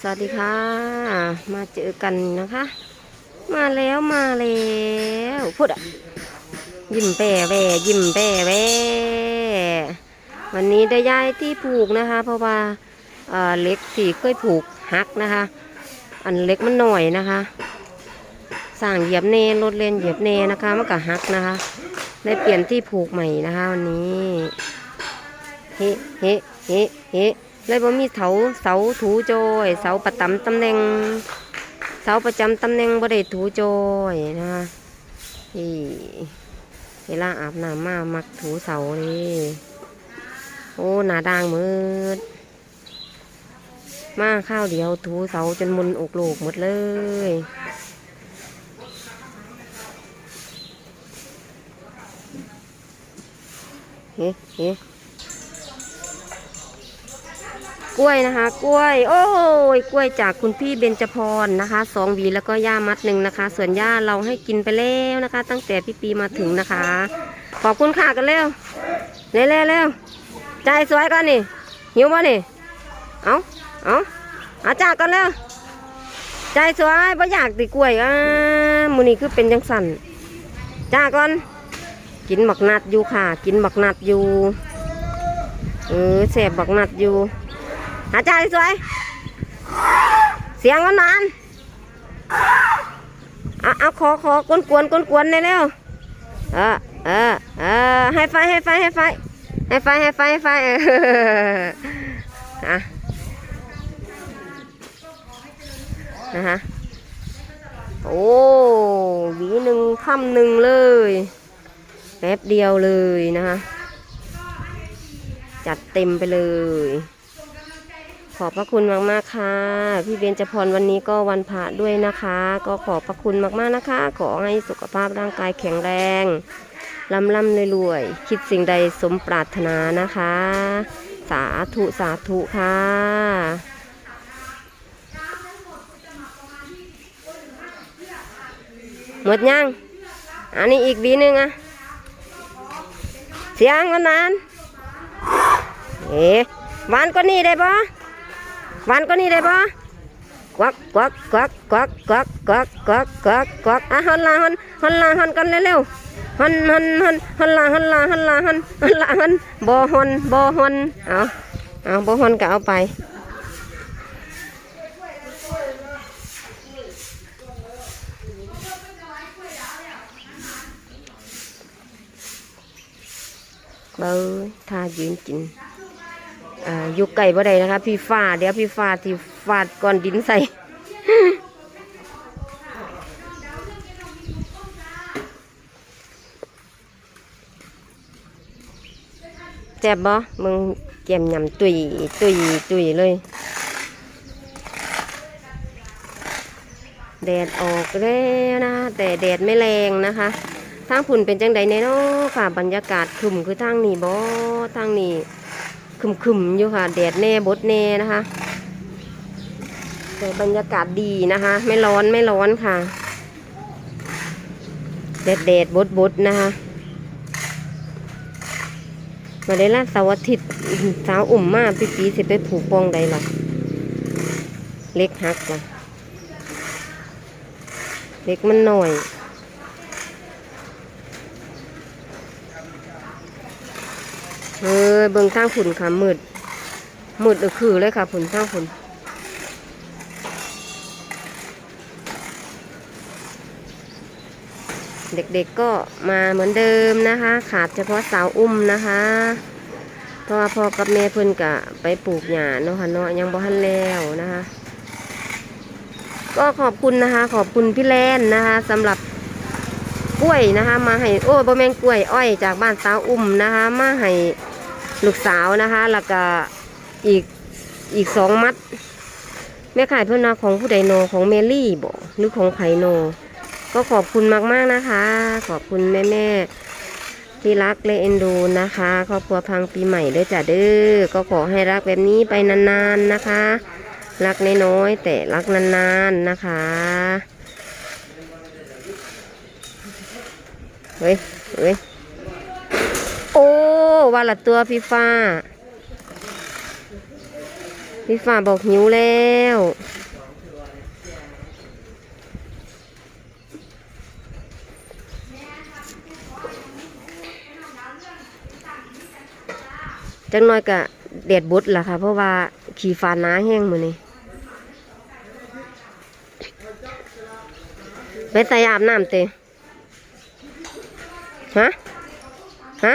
สวัสดีค่ะ มาเจอกันนะคะ มาแล้วมาแล้วพูดอะยิ้มแปรแวยิ้มแปรแววันนี้ได้ย้ายที่ผูกนะคะ เพราะว่าเอ่อเล็กที่เคยผูกหักนะคะ อันเล็กมันหน่อยนะคะสั่งเหยียบเนรถเลนเหยียบเนนะคะมันก็หักนะคะ ได้เปลี่ยนที่ผูกใหม่นะคะวันนี้เฮ้เฮ้เฮ้เฮ้ เลยบ่มีเสาเสาถูโจยเสาประจำตำแหน่ง เสาประจำตำแหน่งบ่ได้ถูโจยนะคะที่เวลาอาบน้ำมามักถูเสาเลโอ้หนาด่างมืด มาข้าวเดียวถูเสาจนมุนอกโลกหมดเลยเฮ้เฮ้ กล้วยนะคะ กล้วย โอ้ยกล้วยจากคุณพี่เบญจพรนะคะสองหวีแล้วก็ย่ามัดหนึ่งนะคะ ส่วนย่าเราให้กินไปแล้วนะคะ ตั้งแต่พี่ปีมาถึงนะคะ ขอบคุณค่ะกันเร็วเร็วเร็วเร็วใจสวยก่อนนี่หิวป่นี่เอาเอาอาจากก่อนเร็วใจสวยบ่อยากติกล้วยอ่ามือนี้คือเป็นจังสันจ้าก่อนกินบักนัดอยู่ค่ะ กินบักนัดอยู่เออเสบบักนัดอยู่ หาใจสวย เสียงมันนานเอาเอาขอขอกวนกวนกวนกวนเลยเร็วเออเออเออให้ไฟให้ไฟให้ไฟให้ไฟให้ไฟให้ไฟเอออะนะฮะโอ้หวีหนึ่งคำหนึ่งเลยแป๊บเดียวเลยนะคะจัดเต็มไปเลย ขอบพระคุณมากๆค่ะ พี่เบญจพรวันนี้ก็วันพระด้วยนะคะ ก็ขอบพระคุณมากๆนะคะ ขอให้สุขภาพร่างกายแข็งแรงลำล่ำรวยๆคิดสิ่งใดสมปรารถนานะคะ สาธุสาธุค่ะหมดยัง อันนี้อีกบีหนึ่งอะเสียงมันนานเอ๊ะหวานก็นี่ได้ปะ วานก็นี่ได้ปะกวักกวักกวักกวักกวักกวักกวักกวักกวักอะฮันลาฮันฮันลาฮันกันเร็วๆฮันฮันฮันฮันลาฮันลาฮันลาฮันฮันลาฮันบ่ฮันบ่ฮันเอาเอาบ่ฮันก็เอาไปเบ้อทายืนกิน อยู่ไก่บ่ได้นะคะ พี่ฟ้าเดี๋ยวพี่ฟ้าที่ฟาดก้อนดินใส่แซ่บบ่มึงเกียมยำตุยตุยตุยเลยแดดออกแล้วนะ แต่แดดไม่แรงนะคะทางผุ่นเป็นจังใดในเนาะค่ะบรรยากาศครึมคือทางนี้บ่ทางนี้ ครึมๆอยู่ค่ะ แดดแน่บดแน่นะคะ แต่บรรยากาศดีนะคะ ไม่ร้อนไม่ร้อนค่ะ แดดแดดบดบดนะคะมาได้ละเสาร์อาทิตย์สาวอุ่มมากพี่ปีสิไปผูกปองใดล่ะ เล็กหักล่ะ เล็กมันหน่อย เออเบิ่งทางผุนค่ะมืดมืดเออคือเลยค่ะผุนทางผุนเด็กๆก็มาเหมือนเดิมนะคะ ขาดเฉพาะสาวอุ้มนะคะ เพราะว่าพ่อกับแม่เพิ่อนกะไปปลูกหญ้าเนาะค่ะเนาะยังบ่ทันแล้วนะคะ ก็ขอบคุณนะคะ ขอบคุณพี่แลนนะคะสำหรับกล้วยนะคะ มาให้โอ้บ่แม่นกล้วยอ้อยจากบ้านสาวอุ้มนะคะ มาให้ ลูกสาวนะคะแล้วก็อีกอีกสองมัด แม่ขายเพื่อนนาของผู้ใดโนของเมลี่บ่หรือของไผโน ก็ขอบคุณมากๆนะคะ ขอบคุณแม่ๆที่รักและเอ็นดูนะคะครอบครัวพังปีใหม่ด้วยจ้ะเด้อก็ขอให้รักแบบนี้ไปนานๆนะคะ รักน้อยๆแต่รักนานๆนะคะเฮ้ยเฮ้ย ว่าละตัวพี่ฟ้า พี่ฝ่าบอกหิวแล้วจังน้อยกะเด็ดบุดล่ะค่ะ เพราะว่าขี่ฟ้าน้าแห้งมือนี่ไปใส่อาบน้ำเตะฮะ ฮะ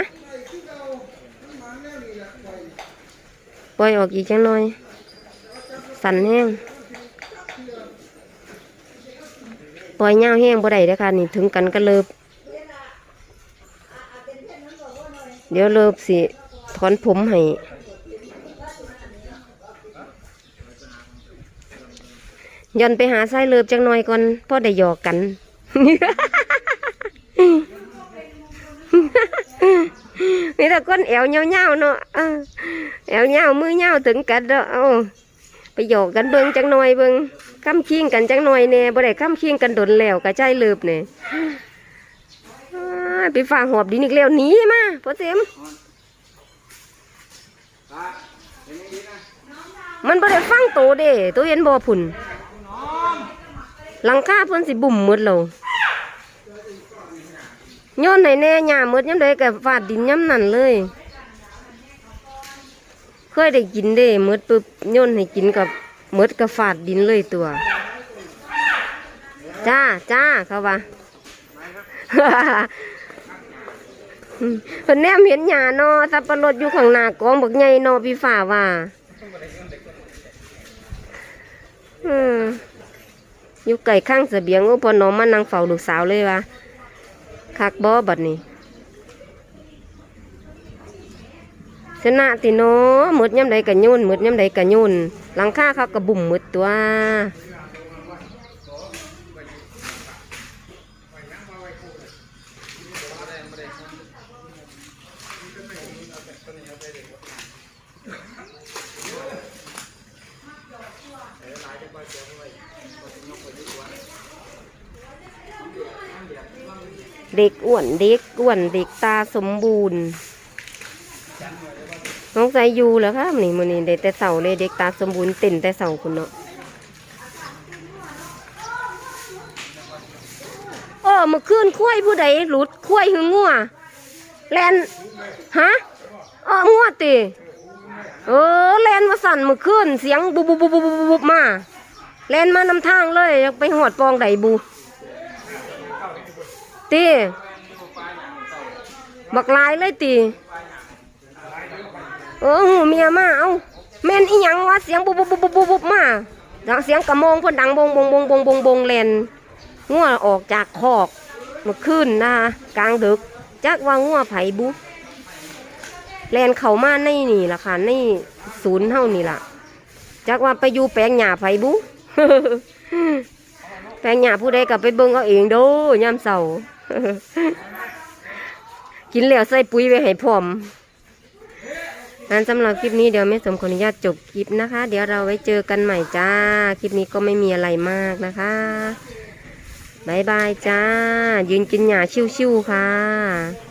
ปล่อยออกอีกจังหน่อย สั่นแห้งปล่อยเงาแห้งบ่ได้เด้อค่ะนี่ถึงกันก็เลิบเดี๋ยวเลิบสิถอนผมให้ย่อนไปหาไส้เลิบจังหน่อยก่อนพ่อได้หยอกกัน นี่แต่ก้นแอวเงาๆเนาะเออแอวเงามือเงาถึงกันเด้อไปหยกกันเบิ่งจังหน่อยเบิ่งค้ำคิงกันจังหน่อยแน่บ่ได้ค้ำคิงกันดนแล้วกระใจเลิบเนี่ยไปฟังหอบดินอีกแล้วหนีมาพ่อเต็มมันบ่ได้ฟังโตเด้ตัวเห็นบ่พุ่นหลังคาเพิ่นสิบุ่มหมดแล้ว ย้อนไหนแน่หญ้าหมดย้ำใดกับฟาดดินย้ำนั่นเลย เคยได้กินเด้หมดปึ๊บย้อนให้กินกับหมดกับฟาดดินเลยตัว จ้าจ้าเขาว่าเพิ่นแนมเห็นหญ้าเนอสับปะรดอยู่ข้างหน้ากองบักใหญ่เนอพี่ฝ่าว่าอืมอยู่ไก่ข้างเสบียงโอ้พอน้องมานั่งเฝ้าลูกสาวเลยว่า คักบ่บัดนี้ชนะติโนหมดย่ำใดกะโยนหมดย่ำใดกะโยนหลังคาเขากระบุ่มหมดตัว เด็กอ้วนเด็กอ้วนเด็กตาสมบูรณ์น้องใส่อยู่เหรอครับนี่มันนี่เด็กแต่เสาเลยเด็กตาสมบูรณ์เต้นแต่เสาคุณเนาะโอ้มื่อคืนคุ้ยผู้ใดหลุดคุ้ยหึงงัวแลนฮะเอองัวติเออแลนมาสั่นมื่อคืนเสียงบุบบุบบุบบุบบุบมาแลนมานำทางเลยไปหอดปองไดบู ตีบักลายเลยตีเออหูเมียมาเอาแม่นอีหยังวะเสียงบุบบุบบุบบุบบุบมาดังเสียงกระมองพ่นดังบงบงบงบงบงบงแลนงัวออกจากคอกเมื่อคืนนะกลางดึกจักว่างัวไผบุแลนเข้ามาในนี่ล่ะค่ะในศูนย์เท่านี่ล่ะจักว่าไปอยู่แปลงหญ้าไผบุแปลงหญ้าผู้ใดกลับไปเบิ่งเอาเองเด้อยามเสา กินแล้วใส่ปุ๋ยไว้ให้พร้อมงั้นสำหรับคลิปนี้เดี๋ยวแม่สมขออนุญาตจบคลิปนะคะ เดี๋ยวเราไว้เจอกันใหม่จ้า คลิปนี้ก็ไม่มีอะไรมากนะคะบายบายจ้า ยืนกินหญ้าชิวๆค่ะ